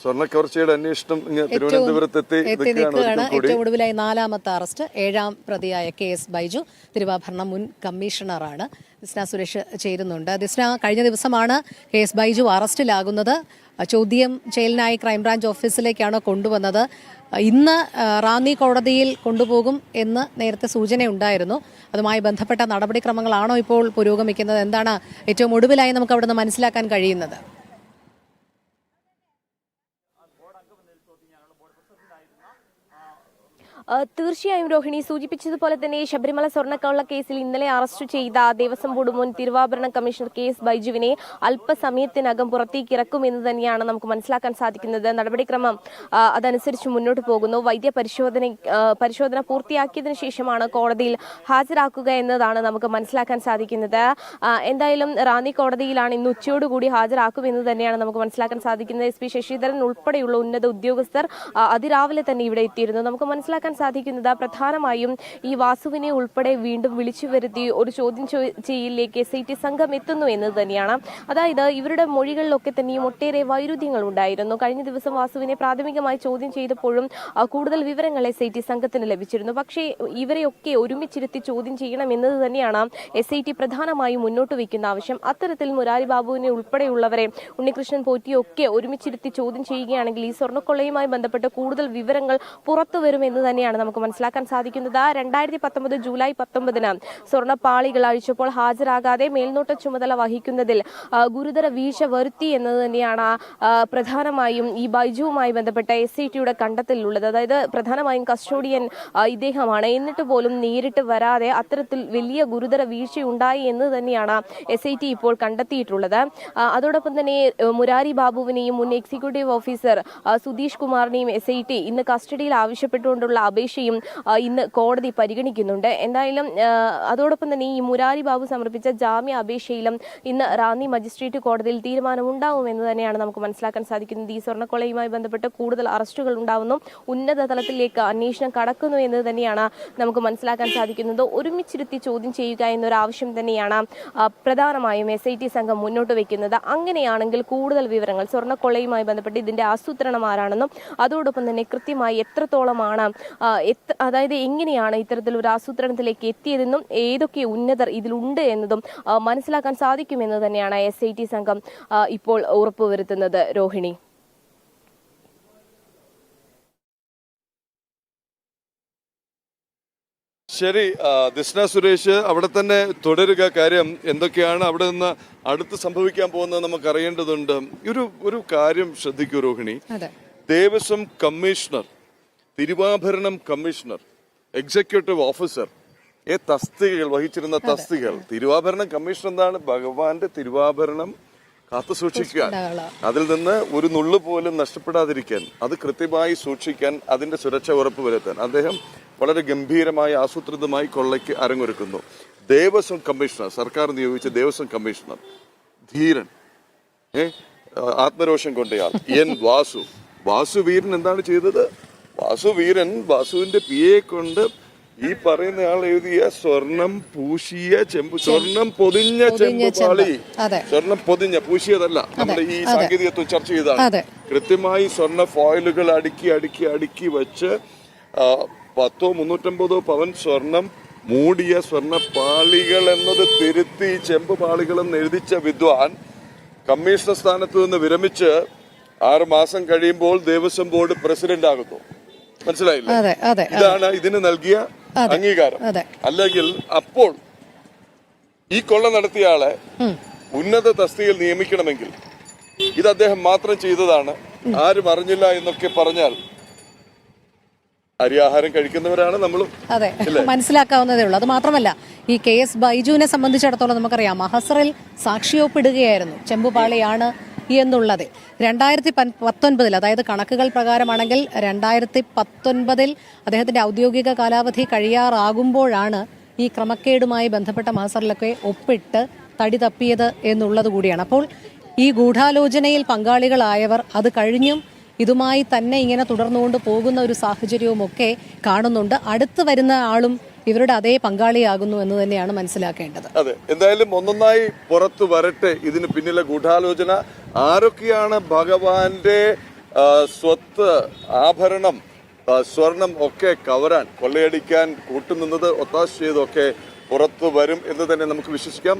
സ്വർണ കവർച്ചയുടെ അന്വേഷണം തിരുവനന്തപുരത്തെത്തി നിൽക്കുകയാണ് ഏറ്റവും ഒടുവിലായി നാലാമത്തെ അറസ്റ്റ്. ഏഴാം പ്രതിയായ കെ എസ് ബൈജു തിരുവാഭരണ മുൻ കമ്മീഷണറാണ്. ദിസ്ന സുരേഷ് ചേരുന്നുണ്ട്. ദിസ്ന കഴിഞ്ഞ ദിവസമാണ് കെ എസ് ബൈജു അറസ്റ്റിലാകുന്നത്. ചോദ്യം ചെയ്യലിനായി ക്രൈംബ്രാഞ്ച് ഓഫീസിലേക്കാണ് കൊണ്ടുവന്നത്. ഇന്ന് റാന്നി കോടതിയിൽ കൊണ്ടുപോകും എന്ന് നേരത്തെ സൂചനയുണ്ടായിരുന്നു. അതുമായി ബന്ധപ്പെട്ട നടപടിക്രമങ്ങളാണോ ഇപ്പോൾ പുരോഗമിക്കുന്നത്? എന്താണ് ഏറ്റവും ഒടുവിലായി നമുക്ക് അവിടുന്ന് മനസ്സിലാക്കാൻ കഴിയുന്നത്? തീർച്ചയായും രോഹിണി സൂചിപ്പിച്ചതുപോലെ തന്നെ ശബരിമല സ്വർണക്കള്ള കേസിൽ ഇന്നലെ അറസ്റ്റ് ചെയ്ത ദേവസ്വം ബോർഡ് മുൻ തിരുവാഭരണ കമ്മീഷണർ കെ എസ് ബൈജുവിനെ അല്പസമയത്തിനകം പുറത്തേക്ക് ഇറക്കുമെന്ന് തന്നെയാണ് നമുക്ക് മനസ്സിലാക്കാൻ സാധിക്കുന്നത്. നടപടിക്രമം അതനുസരിച്ച് മുന്നോട്ട് പോകുന്നു. വൈദ്യ പരിശോധന പരിശോധന പൂർത്തിയാക്കിയതിനു ശേഷമാണ് കോടതിയിൽ ഹാജരാക്കുക എന്നതാണ് നമുക്ക് മനസ്സിലാക്കാൻ സാധിക്കുന്നത്. എന്തായാലും റാന്നി കോടതിയിലാണ് ഇന്ന് ഉച്ചയോടുകൂടി ഹാജരാക്കുമെന്ന് തന്നെയാണ് നമുക്ക് മനസ്സിലാക്കാൻ സാധിക്കുന്നത്. എസ് പി ശശിധരൻ ഉൾപ്പെടെയുള്ള ഉന്നത ഉദ്യോഗസ്ഥർ അതിരാവിലെ തന്നെ ഇവിടെ എത്തിയിരുന്നു. നമുക്ക് മനസ്സിലാക്കാൻ സാധിക്കുന്നത്. പ്രധാനമായും ഈ വാസുവിനെ ഉൾപ്പെടെ വീണ്ടും വിളിച്ചു വരുത്തി ഒരു ചോദ്യം ചെയ്യലിലേക്ക് എസ് ഐ ടി സംഘം എത്തുന്നു എന്ന് തന്നെയാണ്. അതായത് ഇവരുടെ മൊഴികളിലൊക്കെ തന്നെയും ഒട്ടേറെ വൈരുദ്ധ്യങ്ങൾ ഉണ്ടായിരുന്നു. കഴിഞ്ഞ ദിവസം വാസുവിനെ പ്രാഥമികമായി ചോദ്യം ചെയ്തപ്പോഴും കൂടുതൽ വിവരങ്ങൾ എസ് ഐ ടി സംഘത്തിന് ലഭിച്ചിരുന്നു. പക്ഷേ ഇവരെയൊക്കെ ഒരുമിച്ചിരുത്തി ചോദ്യം ചെയ്യണം എന്നത് തന്നെയാണ് എസ് ഐ ടി പ്രധാനമായും മുന്നോട്ട് വയ്ക്കുന്ന ആവശ്യം. അത്തരത്തിൽ മുരാരി ബാബുവിനെ ഉൾപ്പെടെയുള്ളവരെ ഉണ്ണികൃഷ്ണൻ പോറ്റിയൊക്കെ ഒരുമിച്ചിരുത്തി ചോദ്യം ചെയ്യുകയാണെങ്കിൽ ഈ സ്വർണക്കൊള്ളയുമായി ബന്ധപ്പെട്ട് കൂടുതൽ വിവരങ്ങൾ പുറത്തു വരുമെന്ന് തന്നെയാണ് നമുക്ക് മനസ്സിലാക്കാൻ സാധിക്കുന്നത്? രണ്ടായിരത്തി പത്തൊമ്പത് ജൂലൈ പത്തൊമ്പതിന് സ്വർണപ്പാളികൾ അഴിച്ചപ്പോൾ ഹാജരാകാതെ മേൽനോട്ട ചുമതല വഹിക്കുന്നതിൽ ഗുരുതര വീഴ്ച വരുത്തി എന്നത് തന്നെയാണ് പ്രധാനമായും ഈ ബൈജുവുമായി ബന്ധപ്പെട്ട എസ് ഐ ടിയുടെ കണ്ടെത്തലിലുള്ളത്. അതായത് പ്രധാനമായും കസ്റ്റോഡിയൻ ഇദ്ദേഹമാണ്. എന്നിട്ട് പോലും നേരിട്ട് വരാതെ അത്തരത്തിൽ വലിയ ഗുരുതര വീഴ്ചയുണ്ടായി എന്ന് തന്നെയാണ് എസ് ഐ ടി ഇപ്പോൾ കണ്ടെത്തിയിട്ടുള്ളത്. അതോടൊപ്പം തന്നെ മുരാരി ബാബുവിനെയും മുൻ എക്സിക്യൂട്ടീവ് ഓഫീസർ സുധീഷ് കുമാറിനെയും എസ് ഐ ടി ഇന്ന് കസ്റ്റഡിയിൽ ആവശ്യപ്പെട്ടുകൊണ്ടുള്ള അപേക്ഷയും ഇന്ന് കോടതി പരിഗണിക്കുന്നുണ്ട്. എന്തായാലും അതോടൊപ്പം തന്നെ ഈ മുരാരി ബാബു സമർപ്പിച്ച ജാമ്യ അപേക്ഷയിലും ഇന്ന് റാന്നി മജിസ്ട്രേറ്റ് കോടതിയിൽ തീരുമാനമുണ്ടാവുമെന്ന് തന്നെയാണ് നമുക്ക് മനസ്സിലാക്കാൻ സാധിക്കുന്നത്. ഈ സ്വർണക്കൊളയുമായി ബന്ധപ്പെട്ട് കൂടുതൽ അറസ്റ്റുകൾ ഉണ്ടാവുന്നു. ഉന്നത തലത്തിലേക്ക് അന്വേഷണം കടക്കുന്നു എന്ന് തന്നെയാണ് നമുക്ക് മനസ്സിലാക്കാൻ സാധിക്കുന്നത്. ഒരുമിച്ചിരുത്തി ചോദ്യം ചെയ്യുക എന്നൊരു ആവശ്യം തന്നെയാണ് പ്രധാനമായും എസ് ഐ ടി സംഘം മുന്നോട്ട് വയ്ക്കുന്നത് അങ്ങനെയാണെങ്കിൽ കൂടുതൽ വിവരങ്ങൾ സ്വർണക്കൊള്ളയുമായി ബന്ധപ്പെട്ട് ഇതിന്റെ ആസൂത്രണം ആരാണെന്നും അതോടൊപ്പം തന്നെ കൃത്യമായി എത്രത്തോളമാണ് അതായത് എങ്ങനെയാണ് ഇത്തരത്തിൽ ഒരു ആസൂത്രണത്തിലേക്ക് എത്തിയതെന്നും ഏതൊക്കെ ഉന്നതർ ഇതിലുണ്ട് എന്നതും മനസ്സിലാക്കാൻ സാധിക്കുമെന്ന് തന്നെയാണ് എസ് ഐ ടി സംഘം ഇപ്പോൾ ഉറപ്പുവരുത്തുന്നത്. രോഹിണി. ശരി ദിസ്ന സുരേഷ് അവിടെ തന്നെ തുടരുക. കാര്യം എന്തൊക്കെയാണ് അവിടെ നിന്ന് അടുത്ത് സംഭവിക്കാൻ പോകുന്നത് നമുക്ക് അറിയേണ്ടതുണ്ട് ഒരു ഒരു കാര്യം ശ്രദ്ധിക്കൂ രോഹിണി. അതെ. Devaswom commissioner Thiruvabharanam commissioner executive officer ഏ തസ്തികകൾ വഹിച്ചിരുന്ന തസ്തികകൾ. തിരുവാഭരണം കമ്മീഷൻ എന്താണ്? ഭഗവാന്റെ തിരുവാഭരണം കാത്തു സൂക്ഷിക്കുക. അതിൽ നിന്ന് ഒരു നുള്ളു പോലും നഷ്ടപ്പെടാതിരിക്കാൻ അത് കൃത്യമായി സൂക്ഷിക്കാൻ അതിന്റെ സുരക്ഷ ഉറപ്പുവരുത്താൻ അദ്ദേഹം വളരെ ഗംഭീരമായി ആസൂത്രിതമായി കൊള്ളയ്ക്ക് അരങ്ങൊരുക്കുന്നു. ദേവസ്വം കമ്മീഷണർ സർക്കാർ നിയോഗിച്ച ദേവസ്വം കമ്മീഷണർ ധീരൻ ഏ ആത്മരോഷം കൊണ്ടയാൾ എൻ വാസു. വാസു വീരൻ എന്താണ് ചെയ്തത്? വാസു വീരൻ വാസുവിന്റെ പി എ കൊണ്ട് ഈ പറയുന്ന ആൾ എഴുതിയ സ്വർണം പൂശിയ ചെമ്പ് സ്വർണം പൊതിഞ്ഞ ചെമ്പുപാളി. സ്വർണം പൊതിഞ്ഞ പൂശിയതല്ല. നമ്മുടെ ഈ സാങ്കേതികത്വം ചർച്ച ചെയ്താണ്. കൃത്യമായി സ്വർണ ഫോയിലുകൾ അടുക്കി അടുക്കി അടുക്കി വെച്ച് പത്തോ മുന്നൂറ്റമ്പതോ പവൻ സ്വർണം മൂടിയ സ്വർണ പാളികൾ എന്നത് തിരുത്തി ചെമ്പ് പാളികളെന്ന് എഴുതിച്ച വിദ്വാൻ കമ്മീഷണർ സ്ഥാനത്ത് നിന്ന് വിരമിച്ച് ആറ് മാസം കഴിയുമ്പോൾ ദേവസ്വം ബോർഡ് പ്രസിഡന്റ് ആകുന്നു. മനസ്സിലായില്ലേ? ഇതാണ് ഇതിന് നൽകിയ അംഗീകാരം. അല്ലെങ്കിൽ അപ്പോൾ ഈ കൊള്ള നടത്തിയ ആളെ ഉന്നത തസ്തികയിൽ നിയമിക്കണമെങ്കിൽ ഇത് അദ്ദേഹം മാത്രം ചെയ്തതാണ്. ആരും അറിഞ്ഞില്ല എന്നൊക്കെ പറഞ്ഞാൽ അരിയാഹാരം കഴിക്കുന്നവരാണ് നമ്മളും. അതെ മനസ്സിലാക്കാവുന്നതേ ഉള്ളൂ. അത് മാത്രമല്ല ഈ കെ എസ് ബൈജുവിനെ സംബന്ധിച്ചിടത്തോളം നമുക്കറിയാം മഹസറിൽ സാക്ഷിയൊപ്പിടുകയായിരുന്നു. ചെമ്പുപാളിയാണ് എന്നുള്ളത്. രണ്ടായിരത്തി പത്തൊൻപതിൽ അതായത് കണക്കുകൾ പ്രകാരമാണെങ്കിൽ രണ്ടായിരത്തി പത്തൊൻപതിൽ അദ്ദേഹത്തിന്റെ ഔദ്യോഗിക കാലാവധി കഴിയാറാകുമ്പോഴാണ് ഈ ക്രമക്കേടുമായി ബന്ധപ്പെട്ട മഹസറിലൊക്കെ ഒപ്പിട്ട് തടി തപ്പിയത് എന്നുള്ളത് കൂടിയാണ്. അപ്പോൾ ഈ ഗൂഢാലോചനയിൽ പങ്കാളികളായവർ അത് കഴിഞ്ഞും ഇതുമായി തന്നെ ഇങ്ങനെ തുടർന്നുകൊണ്ട് പോകുന്ന ഒരു സാഹചര്യവും ഒക്കെ കാണുന്നുണ്ട്. അടുത്ത് വരുന്ന ആളും ഇവരുടെ അതേ പങ്കാളിയാകുന്നു എന്ന് തന്നെയാണ് മനസ്സിലാക്കേണ്ടത്. അതെ എന്തായാലും ഒന്നൊന്നായി പുറത്തു വരട്ടെ ഇതിന് പിന്നിലെ ഗൂഢാലോചന. ആരൊക്കെയാണ് ഭഗവാന്റെ സ്വത്ത് ആഭരണം സ്വർണം ഒക്കെ കവരാൻ കൊള്ളയടിക്കാൻ കൂട്ടുനിന്നത് ഒത്താശ ചെയ്തൊക്കെ പുറത്തു വരും എന്ന് തന്നെ നമുക്ക് വിശ്വസിക്കാം.